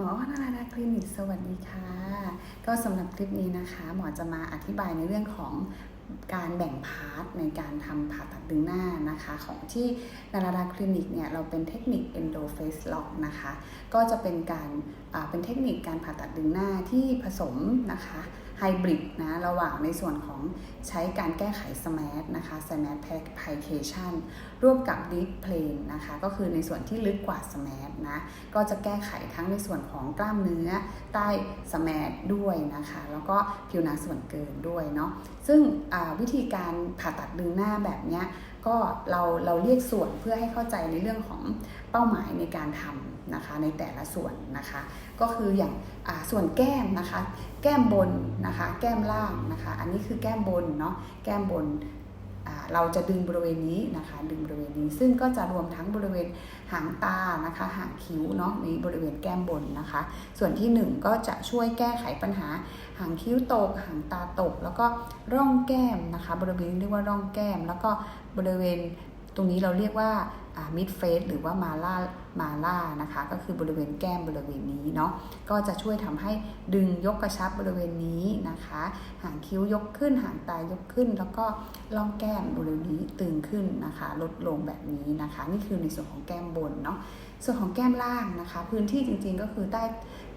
หมออนาราดาคลินิกสวัสดีค่ะ ก็สำหรับคลิปนี้นะคะ หมอจะมาอธิบายในเรื่องของการแบ่งพาร์ทในการทำผ่าตัดดึงหน้านะคะ ของที่นาราดาคลินิกเนี่ยเราเป็นเทคนิค endo face lock นะคะ ก็จะเป็นการเป็นเทคนิคการผ่าตัดดึงหน้าที่ผสมนะคะ ไฮบริดนะระหว่างในส่วนของใช้การแก้ไขสมาร์ทนะคะ smart application ร่วมกับ deep plane นะคะก็คือในส่วนที่ลึกกว่าสมาร์ทนะก็จะแก้ไขทั้งในส่วนของกล้ามเนื้อใต้สมาร์ทด้วยนะคะแล้วก็ผิวหนังส่วนเกินด้วยเนาะซึ่งวิธีการผ่าตัดดึงหน้าแบบเนี้ย ก็เราเราเรียกส่วนเพื่อให้เข้าใจในเรื่องของเป้าหมายในการทำนะคะในแต่ละส่วนนะคะ ก็คืออย่างส่วนแก้มนะคะ แก้มบนนะคะ แก้มล่างนะคะ อันนี้คือแก้มบนเนาะแก้มบน เราจะดึงบริเวณนี้นะคะ ดึงบริเวณนี้ซึ่งก็จะรวมทั้งบริเวณหางตานะคะ หางคิ้วเนาะในบริเวณแก้มบนนะคะ ส่วนที่ 1 ก็จะช่วยแก้ไขปัญหา หางคิ้วตก หางตาตก แล้วก็ร่องแก้มนะคะ บริเวณเรียกว่าร่องแก้ม แล้วก็บริเวณตรงนี้เราเรียกว่า มิดเฟสหรือว่ามาล่ามาล่านะคะ ก็คือบริเวณแก้มบริเวณนี้เนาะก็จะช่วยทำให้ดึงยกกระชับบริเวณนี้นะคะ หางคิ้วยกขึ้นหางตายกขึ้น แล้วก็ล่องแก้มบริเวณนี้ตึงขึ้นนะคะ ลดลงแบบนี้นะคะ นี่คือในส่วนของแก้มบนเนาะส่วนของแก้มล่างนะคะ พื้นที่จริงๆก็คือใต้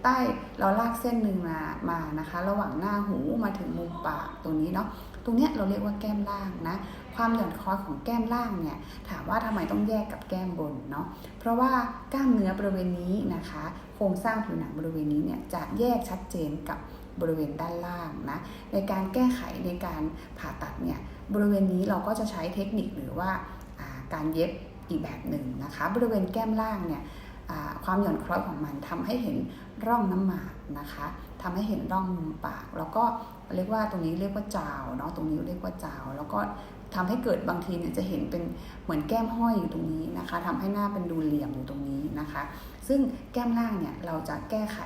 ใต้เราลากเส้นหนึ่งมามานะคะ ระหว่างหน้าหูมาถึงมุมปากตรงนี้เนาะตรงเนี้ยเราเรียกว่าแก้มล่างนะความหย่อนคอยของแก้มล่างเนี่ยถามว่าทำไมต้องแยกกับแก้มบนเนาะเพราะว่ากล้ามเนื้อบริเวณนี้นะคะ โครงสร้างผิวหนังบริเวณนี้เนี่ยจะแยกชัดเจนกับบริเวณด้านล่างนะในการแก้ไขในการผ่าตัดเนี่ยบริเวณนี้เราก็จะใช้เทคนิคหรือว่าการเย็บอีกแบบหนึ่งนะคะ บริเวณแก้มล่างเนี่ยความหย่อนคล้อยของมันทำให้เห็นร่องน้ำหมากนะคะทำให้เห็นร่องมุมปาก แล้วก็เรียกว่าตรงนี้เรียกว่าจาวเนาะตรงนี้เรียกว่าจาว แล้วก็ ทำให้เกิดบางทีเนี่ยจะเห็นเป็นเหมือนแก้มห้อยอยู่ตรงนี้นะคะทำให้หน้าเป็นดูเหลี่ยมอยู่ตรงนี้นะคะ ซึ่งแก้มล่างเนี่ยเราจะแก้ไข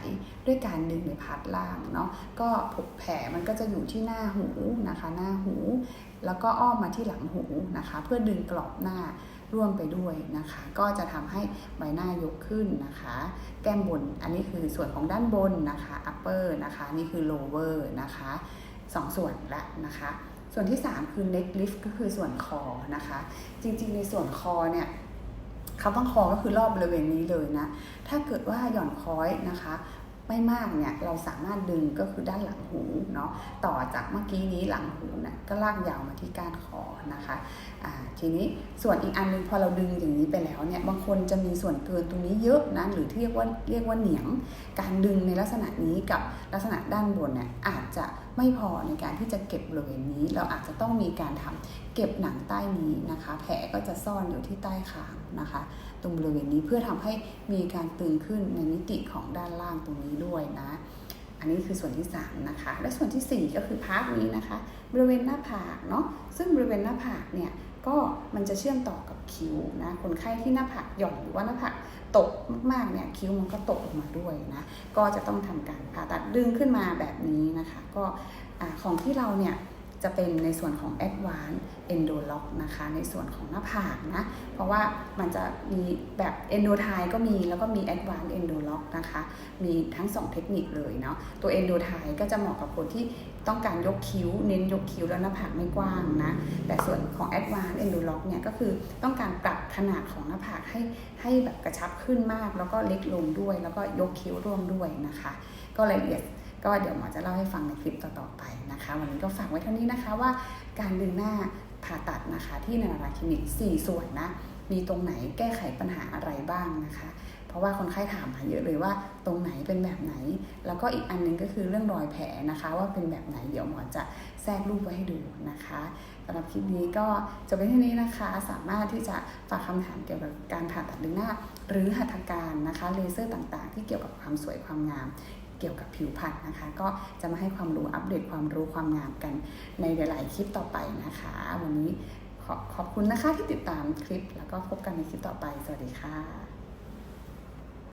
ด้วยการดึงในพาร์ทล่างเนาะก็ผกแผลมันก็จะอยู่ที่หน้าหูนะคะ หน้าหู แล้วก็อ้อมมาที่หลังหูนะคะ เพื่อดึงกรอบหน้าร่วมไปด้วยนะคะ ก็จะทำให้ใบหน้ายกขึ้นนะคะ แก้มบนอันนี้คือส่วนของด้านบนนะคะ upper นะคะนี่คือ lower นะคะสองส่วนละนะคะ ส่วนที่ 3 คือ neck lift ก็คือส่วนคอนะคะ จริงๆ ในส่วนคอเนี่ยคำว่าคอก็คือรอบบริเวณนี้เลยนะ ถ้าเกิดว่าหย่อนคอยนะคะ ไม่มากเนี่ยเราสามารถดึงก็คือด้านหลังหูเนาะต่อจากเมื่อกี้นี้หลังหูนะ่ะก็ลากยาวมาที่ก้านคอนะคะอ่าทีนี้ส่วนอีกอันนึงพอเราดึงอย่างนี้ไปแล้วเนี่ยบางคนจะมีส่วนเกินตรงนี้เยอะนะหรือที่เรียกว่าเรียกว่าเหนียง การดึงในลักษณะนี้กับลักษณะด้านบนเนี่ยอาจจะไม่พอในการที่จะเก็บบริเวณนี้ เราอาจจะต้องมีการทำเก็บหนังใต้นี้นะคะ แผลก็จะซ่อนอยู่ที่ใต้คาง นะคะ ตรงบริเวณนี้เพื่อทำให้มีการตึงขึ้นในมิติของด้านล่างตรงนี้ด้วยนะ อันนี้คือส่วนที่ 3 นะคะ และส่วนที่ 4 ก็คือพาร์ทนี้นะคะ บริเวณหน้าผากเนาะซึ่งบริเวณหน้าผากเนี่ยก็มันจะเชื่อมต่อกับคิ้วนะคนไข้ที่หน้าผากหย่อนหรือว่าหน้าผากตกมากๆเนี่ยคิ้วมันก็ตกออกมาด้วยนะก็จะต้องทำการผ่าตัดดึงขึ้นมาแบบนี้นะคะ ก็ของที่เราเนี่ย จะเป็นในส่วนของ Advanced Endolock นะคะ ในส่วนของหน้าผากนะ เพราะว่ามันจะมีแบบ Endo t i ก็มีแล้วก็มี Advanced Endolock นะคะ มีทั้ง 2 เทคนิคเลยเนาะ ตัว Endo t i ก็จะเหมาะกับคนที่ต้องการยกคิ้ว เน้นยกคิ้วแล้วหน้าผากไม่กว้างนะ แต่ส่วนของ Advanced Endolock เนี่ยก็คือต้องการปรับขนาดของหน้าผากให้ให้แบบกระชับขึ้นมาก แล้วก็เล็กลงด้วย แล้วก็ยกคิ้วร่วมด้วยนะคะ ก็รายละเอียด ก็เดี๋ยวหมอจะเล่าให้ฟังในคลิปต่อๆไปนะคะ วันนี้ก็ฝากไว้เท่านี้นะคะว่าการดึงหน้าผ่าตัดนะคะที่นาราคลินิก 4 ส่วนนะ มีตรงไหนแก้ไขปัญหาอะไรบ้างนะคะ เพราะว่าคนไข้ถามมาเยอะเลยว่าตรงไหนเป็นแบบไหน แล้วก็อีกอันนึงก็คือเรื่องรอยแผลนะคะ ว่าเป็นแบบไหนเดี๋ยวหมอจะแทรกรูปไว้ให้ดูนะคะสำหรับคลิปนี้ก็จะเป็นที่นี้นะคะ สามารถที่จะฝากคำถามเกี่ยวกับการผ่าตัดดึงหน้า หรือหัตถการนะคะเลเซอร์ต่างๆ ที่เกี่ยวกับความสวยความงาม เกี่ยวกับผิวพรรณนะคะ ก็จะมาให้ความรู้อัปเดตความรู้ความงามกันในหลาย ๆ คลิปต่อไปนะคะ วันนี้ขอขอบคุณนะคะที่ติดตามคลิป แล้วก็พบกันในคลิปต่อไป สวัสดีค่ะ